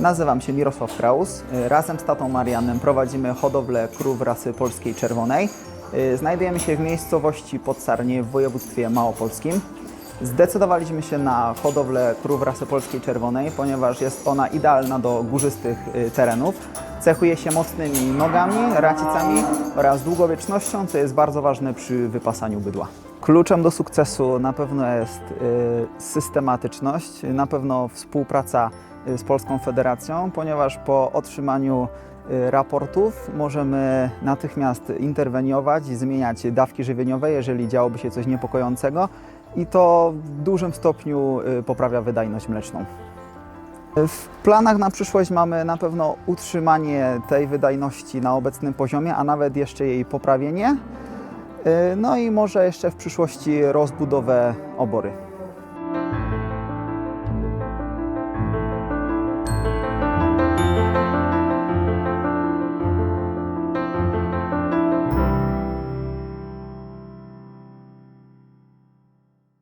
Nazywam się Mirosław Kraus. Y, Razem z tatą Marianem prowadzimy hodowlę krów rasy polskiej czerwonej. Y, Znajdujemy się w miejscowości Podsarnie w województwie małopolskim. Zdecydowaliśmy się na hodowlę krów rasy polskiej czerwonej, ponieważ jest ona idealna do górzystych y, terenów. Cechuje się mocnymi nogami, racicami oraz długowiecznością, co jest bardzo ważne przy wypasaniu bydła. Kluczem do sukcesu na pewno jest systematyczność, na pewno współpraca z Polską Federacją, ponieważ po otrzymaniu y, raportów możemy natychmiast interweniować i zmieniać dawki żywieniowe, jeżeli działoby się coś niepokojącego i to w dużym stopniu y, poprawia wydajność mleczną. W planach na przyszłość mamy na pewno utrzymanie tej wydajności na obecnym poziomie, a nawet jeszcze jej poprawienie. Y, No i może jeszcze w przyszłości rozbudowę obory.